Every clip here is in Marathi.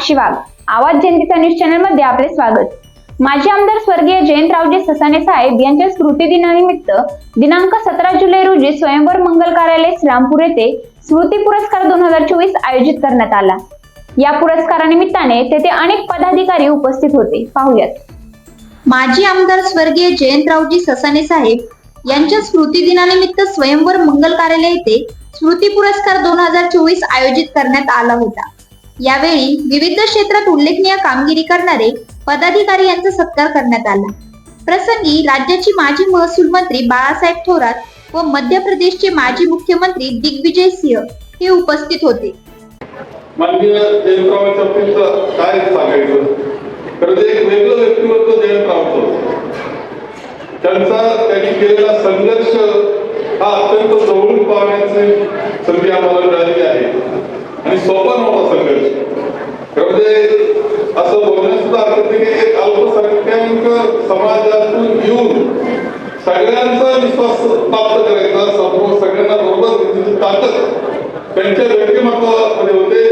साक्षी वाघ. आवाज जनतेचा न्यूज चॅनलमध्ये आपले स्वागत. माजी आमदार स्वर्गीय जयंतरावजी ससाने साहेब यांच्या स्मृती दिनानिमित्त दिनांक सतरा जुलै रोजी स्वयंवर मंगल कार्यालय श्रीरामपूर येथे स्मृती पुरस्कार दोन हजार चोवीस आयोजित करण्यात आला. या पुरस्कारानिमित्ताने तेथे अनेक पदाधिकारी उपस्थित होते. पाहुयात. माजी आमदार स्वर्गीय जयंतरावजी ससाने साहेब यांच्या स्मृती दिनानिमित्त स्वयंवर मंगल कार्यालय येथे स्मृती पुरस्कार दोन हजार चोवीस आयोजित करण्यात आला होता. यावेळी विविध क्षेत्रात उल्लेखनीय कामगिरी करणारे पदाधिकारी यांचा सत्कार करण्यात आला. प्रसंगी राज्याचे माजी महसूल मंत्री बाळासाहेब थोरात व मध्य प्रदेशचे माजी मुख्यमंत्री दिग्विजय सिंह हे उपस्थित होते. माननीय जयंतरावांच्या बाबतीत काय सांगायचं. तर ते एक वेगळं व्यक्तिमत्व जयंतरावचं त्यांचा त्यांनी केलेला संघर्ष हा अत्यंत जवळून पाहण्याची संधी आम्हाला मिळालेली आहे आणि सोपा नव्हता संघर्ष खरं म्हणजे असं बोलण्यात सुद्धा एक अल्पसंख्याक समाजातून येऊन सगळ्यांचा विश्वास प्राप्त करायचा समोर सगळ्यांना बरोबर घेण्याची ताकद त्यांच्या व्यक्तिमत्वामध्ये होते.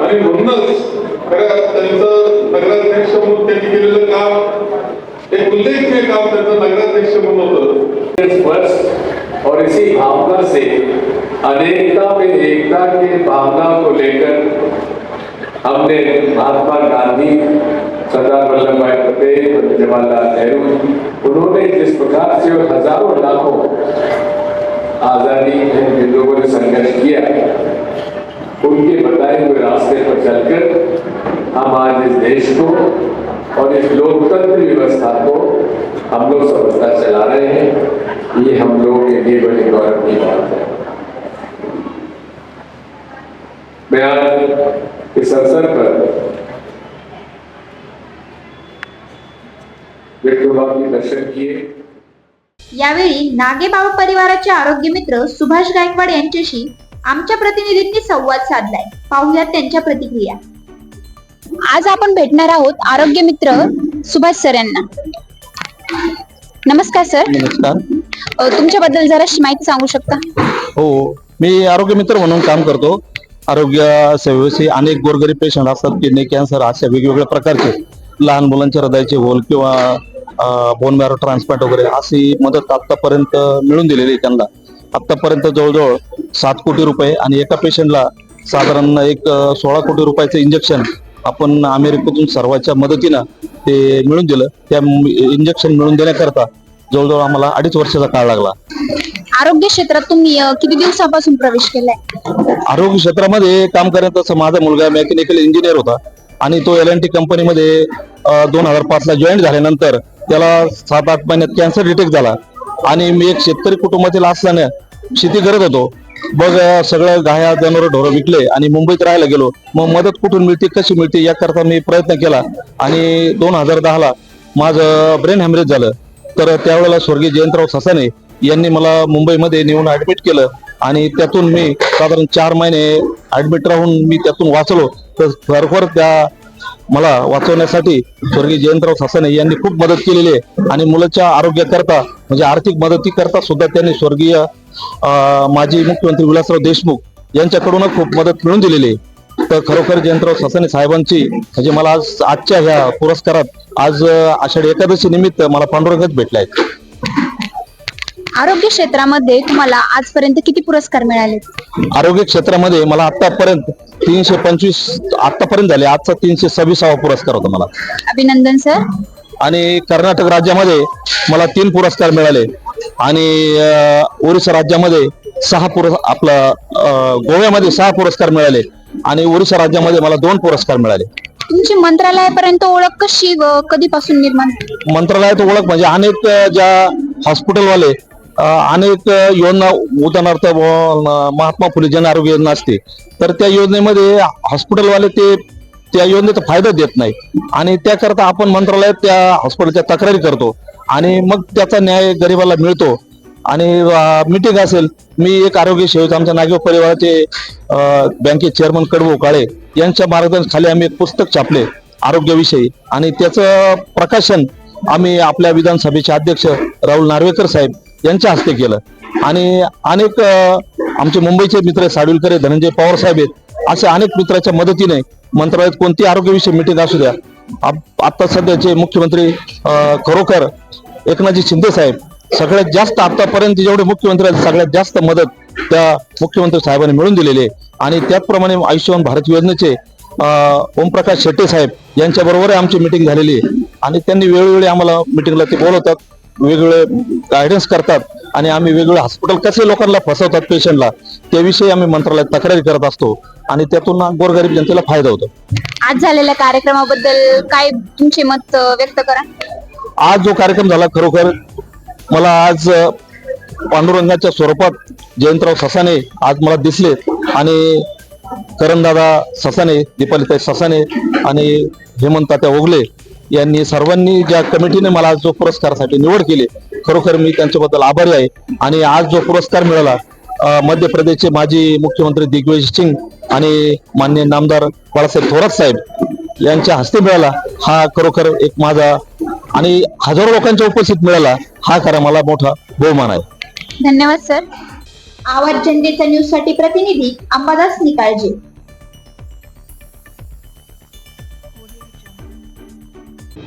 आणि म्हणूनच खरं त्यांचं नगराध्यक्ष म्हणून त्यांनी केलेलं काम एक उल्लेखनीय काम त्यांचं नगराध्यक्ष म्हणून होतं. स्पर्श और इसी भावना से अनेकता में एकता के भावना को लेकर हमने महात्मा गांधी सरदार वल्लभ भाई पटेल पंडित जवाहरलाल नेहरू, उन्होंने जिस प्रकार से हज़ारों लाखों आज़ादी में लोगों ने संघर्ष किया, उनके बताए हुए रास्ते पर चलकर हम आज इस देश को और इस लोकतंत्र व्यवस्था को हम लोग समझता चला रहे हैं। ये हम लोगों के लिए बड़ी गौरव की बात है। मैं आज इस अवसर पर के दर्शन किए. यावेळी नागेबाबा परिवाराचे आरोग्य मित्र सुभाष गायकवाड यांच्याशी आमच्या प्रतिनिधींनी संवाद साधलाय. पाहुयात त्यांच्या प्रतिक्रिया. आज आपण भेटणार आहोत आरोग्य मित्र सुभाष सर यांना. नमस्कार सर. नमस्कार. अ, तुमच्याबद्दल जराशी माहिती सांगू शकता? हो मी आरोग्य मित्र म्हणून काम करतो. आरोग्य सेवेविषयी अनेक गोरगरीब पेशंट असतात किडनी कॅन्सर अशा वेगवेगळ्या प्रकारचे. लहान मुलांच्या हृदयाचे होल किंवा बोन मॅरो ट्रान्सप्लांट वगैरे अशी मदत आतापर्यंत मिळून दिलेली आहे त्यांना. आतापर्यंत जवळजवळ सात कोटी रुपये आणि एका पेशंटला साधारण एक सोळा कोटी रुपयाचं इंजेक्शन आपण अमेरिकेतून सर्वांच्या मदतीनं ते मिळून दिलं. त्या इंजेक्शन मिळून देण्याकरता जवळजवळ आम्हाला अडीच वर्षाचा काळ लागला. आरोग्य क्षेत्रात तुम्ही किती दिवसापासून प्रवेश केलाय? आरोग्य क्षेत्रामध्ये काम करत असं माझा मुलगा मेकॅनिकल इंजिनियर होता आणि तो एल एन टी कंपनीमध्ये दोन हजार पाच ला जॉईन झाल्यानंतर त्याला सात आठ महिन्यात कॅन्सर डिटेक्ट झाला. आणि मी एक शेतकरी कुटुंबातील असल्याने शेती करत होतो. बघ सगळं गाया जनावर ढोरं विकले आणि मुंबईत राहायला गेलो. मग मदत कुठून मिळते कशी मिळते याकरता मी प्रयत्न केला. आणि दोन हजार दहाला माझं ब्रेन हॅमरेज झालं. तर त्यावेळेला स्वर्गीय जयंतराव ससाने यांनी मला मुंबईमध्ये नेऊन ऍडमिट केलं. आणि त्यातून मी साधारण चार महिने ऍडमिट राहून मी त्यातून वाचलो. तर खरोखर त्या मला वाचवण्यासाठी स्वर्गीय जयंतराव ससाने यांनी खूप मदत केलेली आहे. आणि मुलाच्या आरोग्याकरता म्हणजे आर्थिक मदतीकरता सुद्धा त्यांनी स्वर्गीय माजी मुख्यमंत्री विलासराव देशमुख यांच्याकडून खूप मदत मिळून दिलेली आहे. तर खरोखर जयंतराव ससाने साहेबांची म्हणजे मला आज आजच्या ह्या पुरस्कारात आज आषाढी एकादशी निमित्त मला पांडुरंगच भेटले आहेत आरोग्य क्षेत्रामध्ये तुम्हाला आजपर्यंत किती पुरस्कार मिळाले? आरोग्य क्षेत्रामध्ये मला आतापर्यंत तीनशे पंचवीस आतापर्यंत झाले. आजचा तीनशे सव्वीसावा पुरस्कार होता मला. अभिनंदन सर. आणि कर्नाटक राज्यामध्ये मला तीन पुरस्कार मिळाले. आणि ओरिसा राज्यामध्ये सहा पुरस् आपला गोव्यामध्ये सहा पुरस्कार मिळाले. आणि ओरिसा राज्यामध्ये मला दोन पुरस्कार मिळाले. तुमची मंत्रालयापर्यंत ओळख कशी व कधीपासून निर्माण? मंत्रालयात ओळख म्हणजे अनेक ज्या हॉस्पिटलवाले अनेक योजना उदाहरणार्थ महात्मा फुले जन आरोग्य योजना असते. तर त्या योजनेमध्ये हॉस्पिटलवाले ते त्या योजनेचा फायदा देत नाही. आणि त्याकरता आपण मंत्रालयात त्या हॉस्पिटलच्या तक्रारी करतो. आणि मग त्याचा न्याय गरिबाला मिळतो. आणि मिटिंग असेल मी एक आरोग्य सेवेचा आमच्या नागेव परिवाराचे बँकेचे चेअरमन कडवो काळे यांच्या मार्गदर्शनाखाली आम्ही एक पुस्तक छापले आरोग्याविषयी. आणि त्याचं प्रकाशन आम्ही आपल्या विधानसभेचे अध्यक्ष राहुल नार्वेकर साहेब यांच्या हस्ते केलं. आणि अनेक आमचे मुंबईचे मित्र साडुलकर धनंजय पवार साहेब आहेत असे अनेक मित्राच्या मदतीने मंत्रालयात कोणती आरोग्यविषयी मिटिंग असू द्या. आप- आता सध्याचे मुख्यमंत्री खरोखर एकनाथजी शिंदे साहेब सगळ्यात जास्त आतापर्यंत जेवढे मुख्यमंत्री आहेत सगळ्यात जास्त मदत त्या मुख्यमंत्री साहेबांनी मिळून दिलेली आहे. आणि त्याचप्रमाणे आयुष्यमान भारत योजनेचे ओमप्रकाश शेट्टे साहेब यांच्याबरोबर आमची मिटिंग झालेली आहे. आणि त्यांनी वेळोवेळी आम्हाला मिटिंगला ते बोलवतात. वेगवेगळे गायडन्स करतात आणि आम्ही वेगवेगळे हॉस्पिटल कसे लोकांना फसवतात पेशंटला त्याविषयी आम्ही मंत्रालयात तक्रारी करत असतो आणि त्यातून गोरगरीब जनतेला फायदा होतो. आज झालेल्या कार्यक्रमाबद्दल काय तुमचे मत व्यक्त करा? आज जो कार्यक्रम झाला खरोखर मला आज पांडुरंगाच्या स्वरूपात जयंतराव ससाने आज मला दिसले आणि करणदादा ससाने दीपालीताई ससाने आणि हेमंत त्या ओगले यांनी सर्वांनी ज्या कमिटीने मला आज जो पुरस्कारासाठी निवड केली खरोखर मी त्यांच्याबद्दल आभारी आहे. आणि आज जो पुरस्कार मिळाला मध्य प्रदेशचे माजी मुख्यमंत्री दिग्विजय सिंग आणि मान्य नामदार बाळासाहेब थोरात साहेब यांच्या हस्ते मिळाला हा खरोखर एक माझा आणि हजारो लोकांच्या उपस्थित मिळाला हा खरा मला मोठा बहुमान आहे. धन्यवाद सर. आवाज जनतेचा न्यूजसाठी प्रतिनिधी अंबादास निकाळजे.